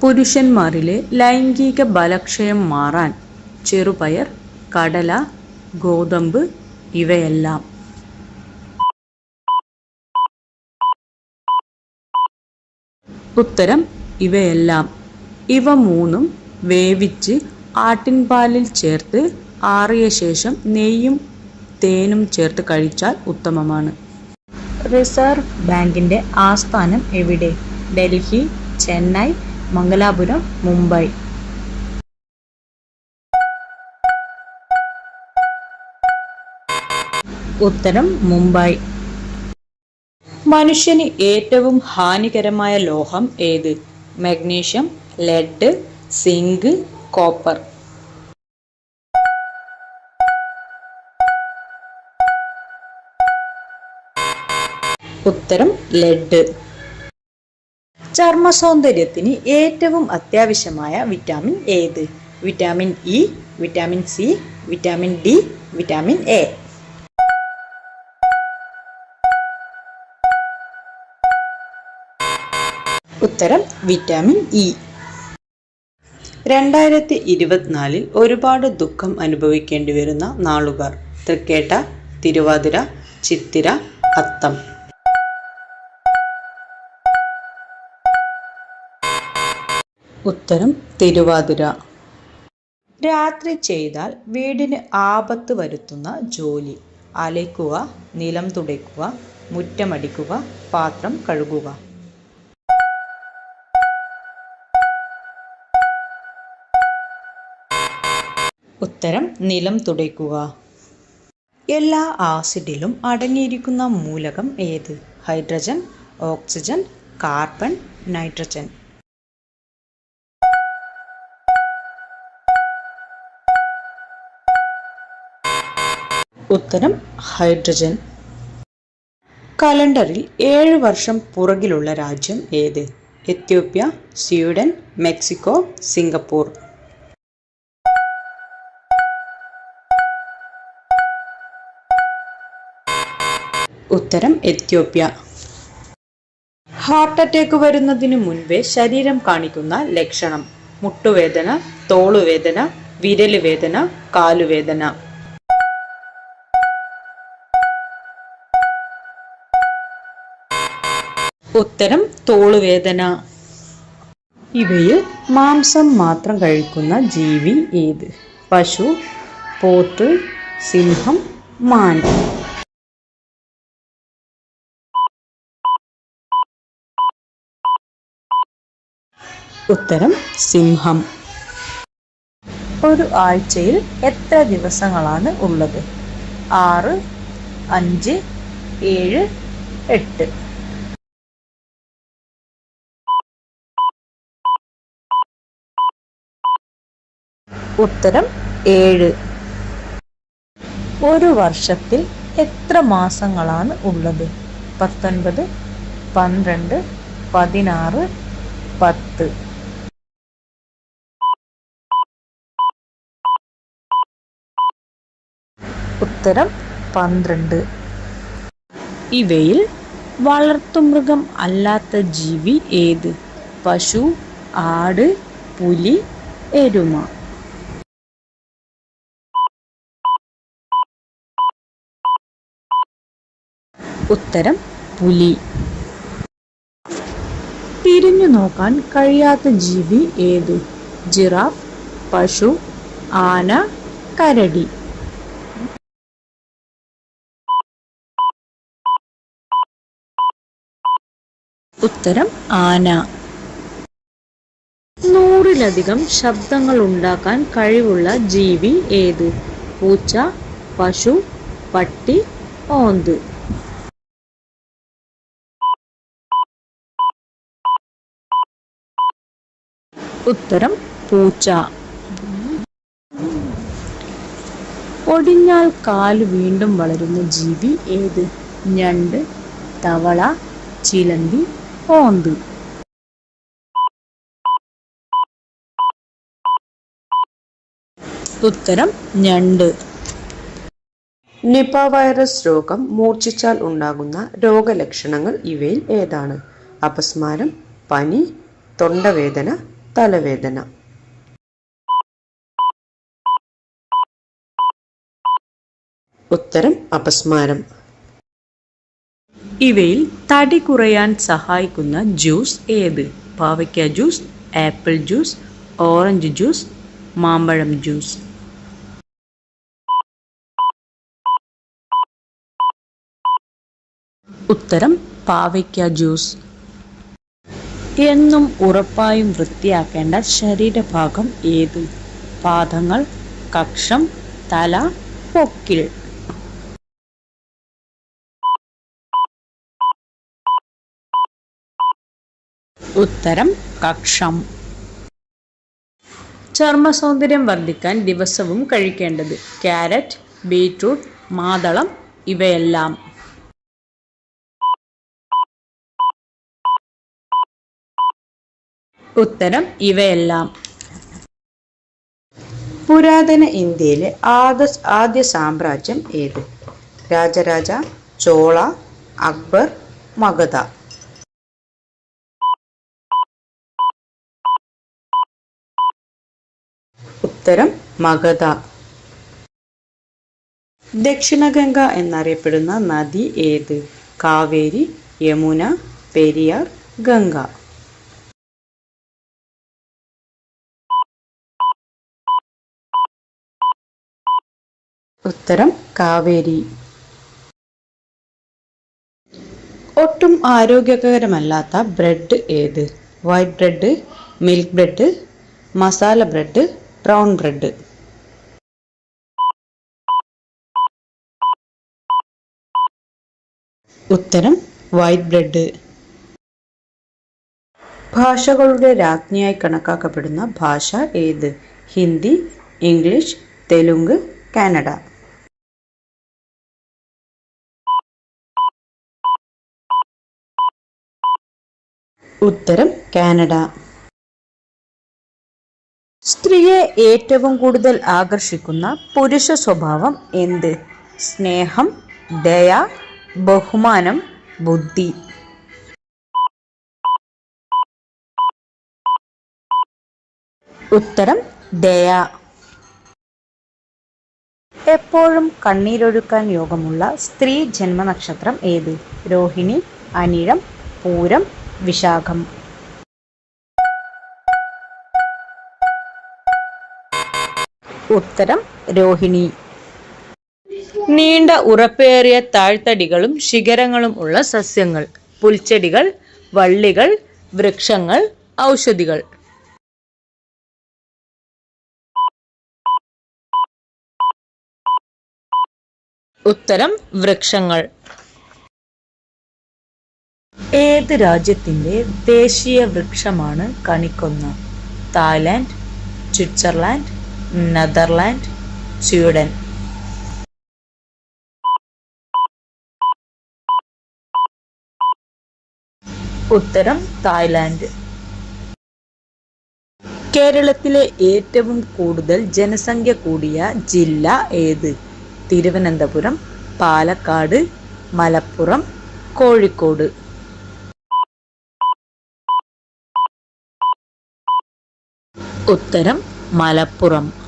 പുരുഷന്മാരിലെ ലൈംഗിക ബലക്ഷയം മാറാൻ ചെറുപയർ കടല ഗോതമ്പ് ഇവയെല്ലാം. ഉത്തരം ഇവയെല്ലാം. ഇവ മൂന്നും വേവിച്ച് ആട്ടിൻപാലിൽ ചേർത്ത് ആറിയ ശേഷം നെയ്യും തേനും ചേർത്ത് കഴിച്ചാൽ ഉത്തമമാണ്. റിസർവ് ബാങ്കിന്റെ ആസ്ഥാനം എവിടെ? ഡൽഹി ചെന്നൈ മംഗലാപുരം മുംബൈ. ഉത്തരം മുംബൈ. മനുഷ്യന് ഏറ്റവും ഹാനികരമായ ലോഹം ഏത്? Magnesium lead zinc copper. ഉത്തരം ലെഡ് ചർമ്മ സൗന്ദര്യത്തിന് ഏറ്റവും അത്യാവശ്യമായ വിറ്റാമിൻ ഏത്? Vitamin E vitamin C vitamin D vitamin A ഉത്തരം വിറ്റാമിൻ ഇ രണ്ടായിരത്തി ഇരുപത്തിനാലിൽ ഒരുപാട് ദുഃഖം അനുഭവിക്കേണ്ടി വരുന്ന നാളുകാർ. തൃക്കേട്ട തിരുവാതിര ചിത്തിര അത്തം. ഉത്തരം തിരുവാതിര. രാത്രി ചെയ്താൽ വീടിന് ആപത്ത് വരുത്തുന്ന ജോലി. അലയ്ക്കുക നിലം തുടയ്ക്കുക മുറ്റമടിക്കുക പാത്രം കഴുകുക. ഉത്തരം നിലം തുടയ്ക്കുക. എല്ലാ ആസിഡിലും അടങ്ങിയിരിക്കുന്ന മൂലകം ഏത്? Hydrogen oxygen carbon nitrogen. ഉത്തരം ഹൈഡ്രജൻ. കലണ്ടറിൽ ഏഴ് വർഷം പുറകിലുള്ള രാജ്യം ഏത്? Ethiopia Sweden Mexico Singapore. ഉത്തരം എത്യോപ്യ. ഹാർട്ട് അറ്റാക്ക് വരുന്നതിന് മുൻപേ ശരീരം കാണിക്കുന്ന ലക്ഷണം. മുട്ടുവേദന തോളുവേദന വിരൽ വേദന കാലുവേദന. ഉത്തരം തോളുവേദന. ഇവയിൽ മാംസം മാത്രം കഴിക്കുന്ന ജീവി ഏത്? പശു പോത്ത് സിംഹം മാൻ. ഉത്തരം സിംഹം. ഒരു ആഴ്ചയിൽ എത്ര ദിവസങ്ങളാണ് ഉള്ളത്? ആറ് അഞ്ച് ഏഴ് എട്ട്. ഉത്തരം ഏഴ്. ഒരു വർഷത്തിൽ എത്ര മാസങ്ങളാണ് ഉള്ളത്? പത്തൊൻപത് പന്ത്രണ്ട് പതിനാറ് പത്ത്. ഉത്തരം പന്ത്രണ്ട്. ഇവയിൽ വളർത്തുമൃഗം അല്ലാത്ത ജീവി ഏത്? പശു ആട് പുലി എരുമ. ഉത്തരം പുലി. തിരിഞ്ഞു നോക്കാൻ കഴിയാത്ത ജീവി ഏതു? ജിറാഫ് പശു ആന കരടി. ഉത്തരം ആന. നൂറിലധികം ശബ്ദങ്ങൾ ഉണ്ടാക്കാൻ കഴിവുള്ള ജീവി ഏത്? പൂച്ച പശു പട്ടി ഓന്ത്. ഉത്തരം പൂച്ച. ഒടിഞ്ഞാൽ കാൽ വീണ്ടും വളരുന്ന ജീവി ഏത്? ഞണ്ട് തവള ചിലന്തി ഓന്ത്. ഉത്തരം ഞണ്ട്. നിപ വൈറസ് രോഗം മൂർച്ഛിച്ചാൽ ഉണ്ടാകുന്ന രോഗലക്ഷണങ്ങൾ ഇവയിൽ ഏതാണ്? അപസ്മാരം പനി തൊണ്ടവേദന തലവേദന. ഉത്തരം അപസ്മാരം. ഇവയിൽ തടി കുറയാൻ സഹായിക്കുന്ന ജ്യൂസ് ഏത്? പാവയ്ക്ക juice apple juice orange juice മാമ്പഴം ജ്യൂസ്. ഉത്തരം പാവയ്ക്ക ജ്യൂസ്. എന്നും ഉറപ്പായും വൃത്തിയാക്കേണ്ട ശരീരഭാഗം ഏത്? പാദങ്ങൾ കക്ഷം തല പൊക്കിൾ ഉത്തരം കക്ഷം. ചർമ്മ സൗന്ദര്യം വർദ്ധിക്കാൻ ദിവസവും കഴിക്കേണ്ടത് ക്യാരറ്റ് ബീറ്റ്റൂട്ട് മാതളം ഇവയെല്ലാം. ഉത്തരം ഇവയെല്ലാം. പുരാതന ഇന്ത്യയിലെ ആദ്യ ആദ്യ സാമ്രാജ്യം ഏത്? രാജരാജ ചോള അക്ബർ മഗധ. ഉത്തരം മഗധ. ദക്ഷിണഗംഗ എന്നറിയപ്പെടുന്ന നദി ഏത്? കാവേരി യമുന പെരിയാർ ഗംഗ. ഉത്തരം കാവേരി. ഒട്ടും ആരോഗ്യകരമല്ലാത്ത ബ്രെഡ് ഏത്? White bread milk bread masala bread brown bread ഉത്തരം വൈറ്റ് ബ്രെഡ് ഭാഷകളുടെ രാജ്ഞിയായി കണക്കാക്കപ്പെടുന്ന ഭാഷ ഏത്? ഹിന്ദി ഇംഗ്ലീഷ് തെലുങ്ക് കാനഡ ഉത്തരം കാനഡ. സ്ത്രീയെ ഏറ്റവും കൂടുതൽ ആകർഷിക്കുന്ന പുരുഷ സ്വഭാവം എന്ത്? സ്നേഹം ദയ ബഹുമാനം ബുദ്ധി. ഉത്തരം ദയ. എപ്പോഴും കണ്ണീരൊഴുക്കാൻ യോഗമുള്ള സ്ത്രീ ജന്മനക്ഷത്രം ഏത്? രോഹിണി അനിഴം പൂരം വിശാഖം. ഉത്തരം രോഹിണി. നീണ്ട ഉറപ്പേറിയ താഴ്ത്തടികളും ശിഖരങ്ങളും ഉള്ള സസ്യങ്ങൾ പുൽച്ചെടികൾ വള്ളികൾ വൃക്ഷങ്ങൾ ഔഷധികൾ. ഉത്തരം വൃക്ഷങ്ങൾ. ഏത് രാജ്യത്തിന്റെ ദേശീയ വൃക്ഷമാണ് കണിക്കൊന്ന? Thailand Switzerland Netherlands Sweden. ഉത്തരം തായ്ലാൻഡ്. കേരളത്തിലെ ഏറ്റവും കൂടുതൽ ജനസംഖ്യ കൂടിയ ജില്ല ഏത്? തിരുവനന്തപുരം പാലക്കാട് മലപ്പുറം കോഴിക്കോട്. ഉത്തരം മലപ്പുറം.